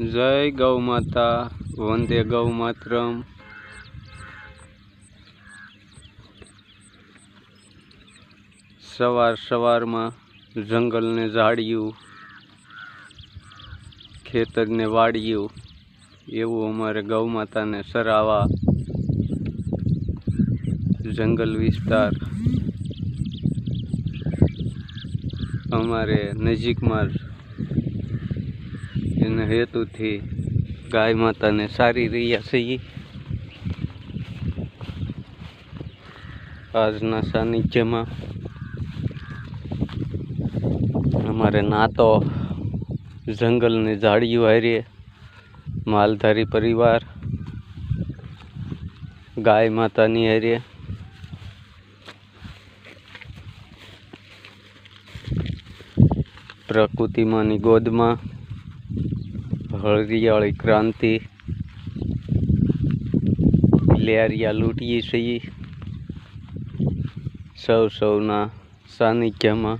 જય ગૌ માતા, વંદે ગૌ માતરમ. સવાર સવારમાં જંગલને ઝાડિયું, ખેતરને વાળ્યું એવું અમારે ગૌ માતાને સરાવા. જંગલ વિસ્તાર. અમારે નજીકમાં એના હેતુથી ગાય માતાને સારી રહ્યા છીએ. આજના સાનિધ્યમાં અમારે નાતો જંગલને ઝાડિયું હારીએ. માલધારી પરિવાર ગાય માતાની હારીએ. પ્રકૃતિમાંની ગોદમાં હળિયાળી ક્રાંતિ. લેરિયા લૂંટીએ છીએ. સૌ સૌના સાનિધ્યમાં.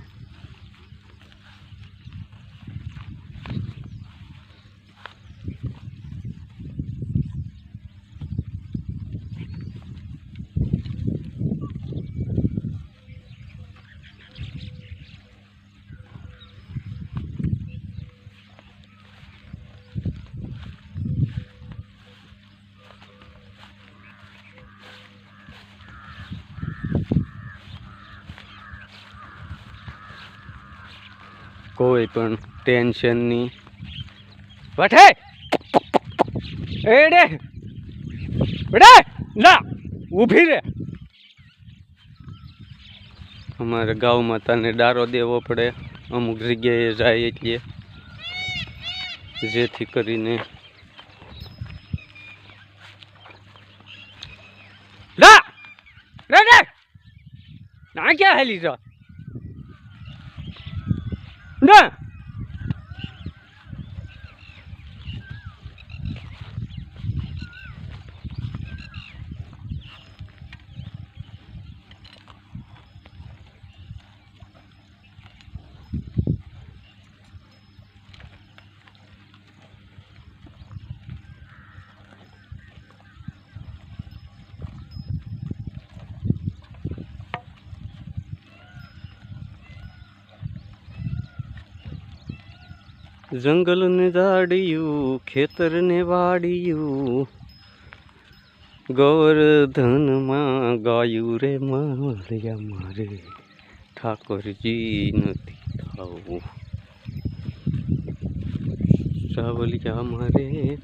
કોઈ પણ ટેન્શનની વઠે! એડે! બેડે ના ઊભી રે. અમારે ગાઉ માતાને ડારો દેવો પડે. અમુક જગ્યાએ જાય એટલે. જેથી કરીને. ના ક્યાં હેલી જા ના જંગલને ઝાડિયું ખેતરને વાડિયું. ગોવર્ધનમાં ગાયું રે માળિયા મારે ઠાકોરજી નથી થાવું. સાવલિયા મારે